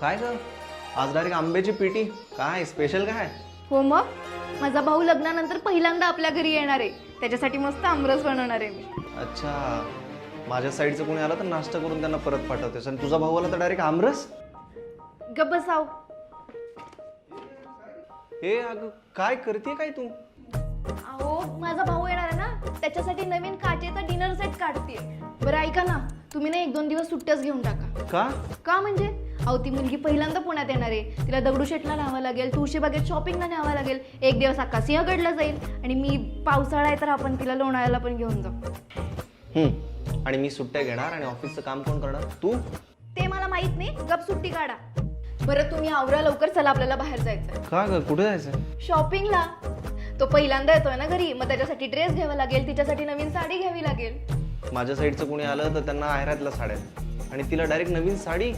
काय ग? आज डायरेक्ट आंब्याची पिटी. काय स्पेशल काय? हो मग? माझा भाऊ लग्नानंतर पहिल्यांदा आपल्या घरी येणार आहे. त्याच्यासाठी मस्त आमरस बनवणार आहे मी. अच्छा. माझ्या साईडचं कोणी आलं तर नाश्ता करून त्यांना परत पाठवतेस. आणि तुझा भाऊ आला तर डायरेक्ट आमरस? गप्प बसाव. हे अगं काय करते काय तू? अहो माझा भाऊ येणार आहे ना? त्याच्यासाठी नवीन काचेचा डिनर सेट काढते बरं ऐका ना. तुम्ही ना एक दोन दिवस सुट्ट्याच घेऊन टाका. का? का म्हणजे? अहो ती मुलगी पहिल्यांदा पुण्यात येणार आहे. तिला दगडूशेठला न्यावं लागेल तुळशीबागेत शॉपिंगला न्यावं लागेल. एक दिवस अक्का सिंहगडला जाईल आणि मी पावसाळा आहे तर आपण तिला लोणावळ्याला पण घेऊन जाऊ. हम्म. आणि मी सुट्ट्या घेणार आणि ऑफिसचं काम कोण करणार? तू? ते मला माहीत नाही. गप सुट्टी काढा. बरं तुम्ही आवरा लवकर. चला आपल्याला बाहेर जायचं का ग? कुठे जायचं शॉपिंगला तो पहिल्यांदा येतोय ना घरी. मग त्याच्यासाठी ड्रेस घ्यावा लागेल. तिच्यासाठी नवीन साडी घ्यावी लागेल. माझ्या साईडचं कोणी आलं तर त्यांना आहेरातल्या साड्या. आणि तिला डायरेक्ट नवीन साडी